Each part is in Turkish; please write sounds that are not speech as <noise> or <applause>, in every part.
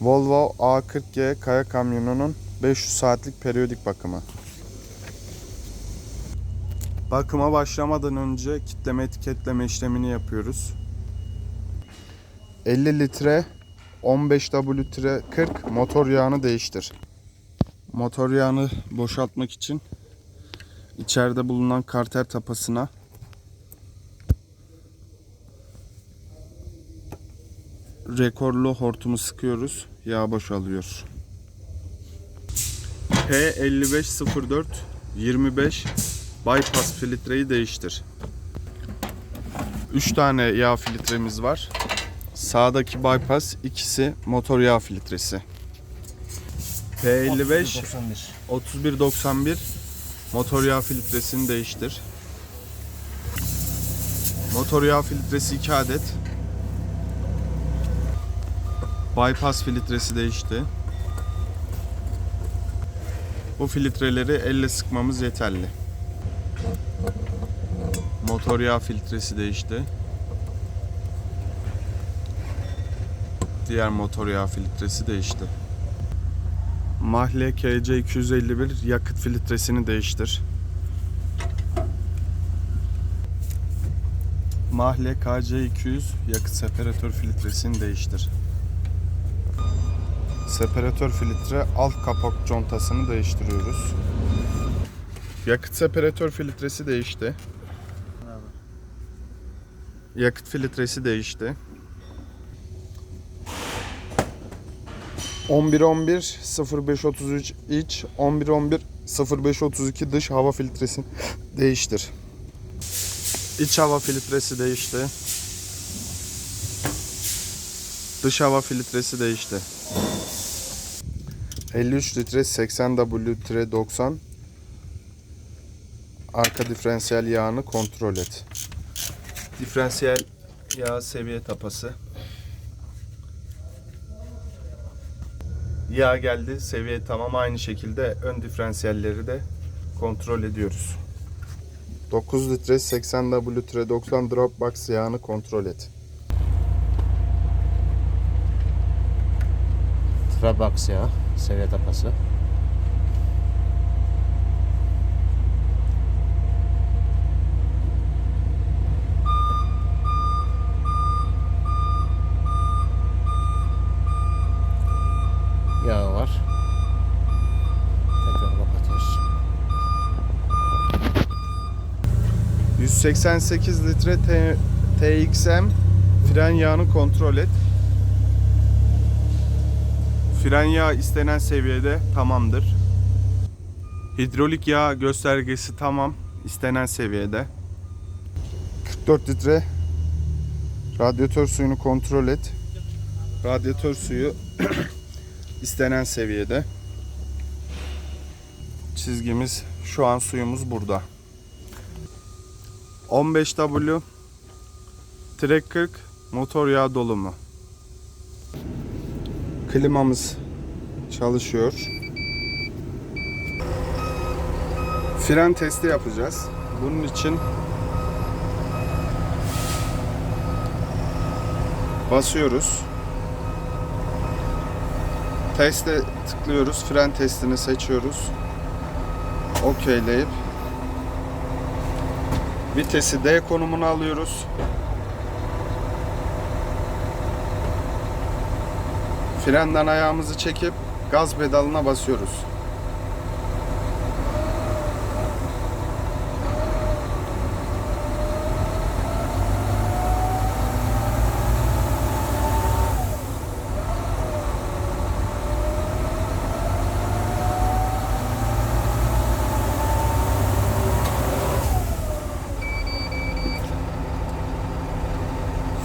Volvo A40G kaya kamyonunun 500 saatlik periyodik bakımı. Bakıma başlamadan önce kitleme etiketleme işlemini yapıyoruz. 50 litre 15W40 motor yağını değiştir. Motor yağını boşaltmak için içeride bulunan karter tapasına rekorlu hortumu sıkıyoruz. Yağ boşalıyor. P5504 25 bypass filtreyi değiştir. 3 tane yağ filtremiz var. Sağdaki bypass ikisi motor yağ filtresi. P55 91. 3191 motor yağ filtresini değiştir. Motor yağ filtresi 2 adet. Bypass filtresi değişti. Bu filtreleri elle sıkmamız yeterli. Motor yağ filtresi değişti. Diğer motor yağ filtresi değişti. Mahle KC251 yakıt filtresini değiştir. Mahle KC200 yakıt separatör filtresini değiştir. Separatör filtre alt kapak contasını değiştiriyoruz. Yakıt separatör filtresi değişti. Yakıt filtresi değişti. 1111 0533 iç 1111 0532 dış hava filtresi değiştir. İç hava filtresi değişti. Dış hava filtresi değişti. 53 litre 80 W 90 arka diferansiyel yağını kontrol et. Diferansiyel yağ seviye tapası. Yağ geldi. Seviye tamam. Aynı şekilde ön diferansiyelleri de kontrol ediyoruz. 9 litre 80 W 90 Dropbox yağını kontrol et. Trabox ya. Seviye tapası. Yağ var. Tekrar kapatıyoruz. 188 litre T- TXM fren yağını kontrol et. Fren yağı istenen seviyede tamamdır. Hidrolik yağ göstergesi tamam, istenen seviyede. 44 litre radyatör suyunu kontrol et. Radyatör suyu <clears throat> istenen seviyede. Çizgimiz şu an suyumuz burada. 15W Trek 40 motor yağ dolumu. Klimamız çalışıyor. Fren testi yapacağız. Bunun için basıyoruz. Teste tıklıyoruz. Fren testini seçiyoruz. Okeyleyip Vitesi D konumuna alıyoruz. Frenden ayağımızı çekip gaz pedalına basıyoruz.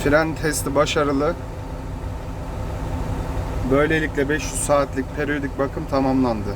Fren testi başarılı. Böylelikle 500 saatlik periyodik bakım tamamlandı.